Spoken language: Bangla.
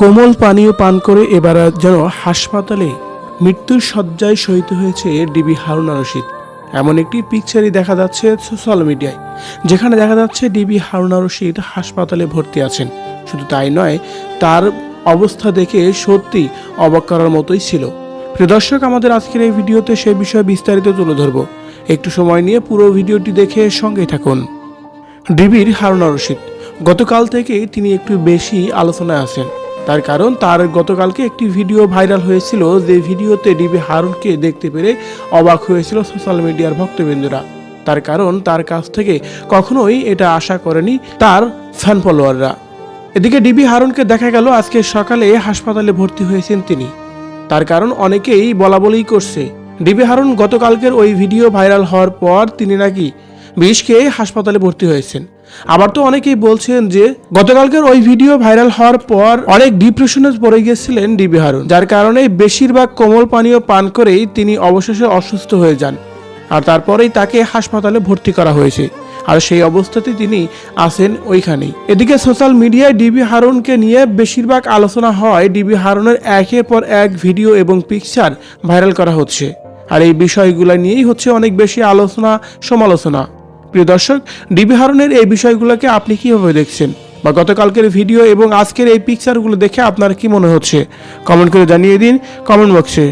কোমল পানীয় পান করে এবার যেন হাসপাতালে মৃত্যুর শয্যায় শহীদ হয়েছে ডিবি হারুন রশিদ। এমন একটি পিকচারই দেখা যাচ্ছে সোশ্যাল মিডিয়ায়, যেখানে দেখা যাচ্ছে ডিবি হারুন রশিদ হাসপাতালে ভর্তি আছেন। শুধু তাই নয়, তার অবস্থা দেখে সত্যি অবাক করার মতোই ছিল। প্রিয় দর্শক, আমাদের আজকের এই ভিডিওতে সে বিষয়ে বিস্তারিত তুলে ধরবো। একটু সময় নিয়ে পুরো ভিডিওটি দেখে সঙ্গে থাকুন। ডিবির হারুন রশিদ, গতকাল থেকে তিনি একটু বেশি আলোচনায় আছেন। তার কারণ তার গতকালকে একটি ভিডিও ভাইরাল হয়েছিল যে ভিডিওতে ডিবি হারুনকে দেখতে পেরে অবাক হয়েছিল সোশ্যাল মিডিয়ার ভক্তবৃন্দরা। তার কারণ তার কাছ থেকে কখনোই এটা আশা করেনি তার ফ্যান ফলোয়াররা। এদিকে ডিবি হারুনকে দেখা গেল আজকে সকালে হাসপাতালে ভর্তি হয়েছেন তিনি। তার কারণ অনেকেই বলা বলেই করছে। ডিবি হারুন গতকালকের ওই ভিডিও ভাইরাল হওয়ার পর তিনি নাকি বিষ খেয়ে হাসপাতালে ভর্তি হয়েছেন। আবার তো অনেকেই বলছেন যে গতকালকের ওই ভিডিও ভাইরাল হওয়ার পর অনেক ডিপ্রেশনে পড়ে গিয়েছিলেন ডিবি হারুন, যার কারণে বেশিরভাগ কোমল পানীয় পান করেই তিনি অবশেষে অসুস্থ হয়ে যান। আর তারপরেই তাকে হাসপাতালে ভর্তি করা হয়েছে। আর সেই অবস্থাতে তিনি আছেন ওইখানেই। এদিকে সোশ্যাল মিডিয়ায় ডিবি হারুনকে নিয়ে বেশিরভাগ আলোচনা হয় ডিবি হারুনের একের পর এক ভিডিও এবং পিকচার ভাইরাল করা হচ্ছে। আর এই বিষয়গুলো নিয়েই হচ্ছে অনেক বেশি আলোচনা, সমালোচনা। প্রিয় দর্শক, ডিবি হারনের এই বিষয়গুলোকে আপনি কীভাবে দেখছেন? বা গতকালকের ভিডিও এবং আজকের এই পিকচারগুলো দেখে আপনার কি মনে হচ্ছে? কমেন্ট করে জানিয়ে দিন কমেন্ট বক্সে।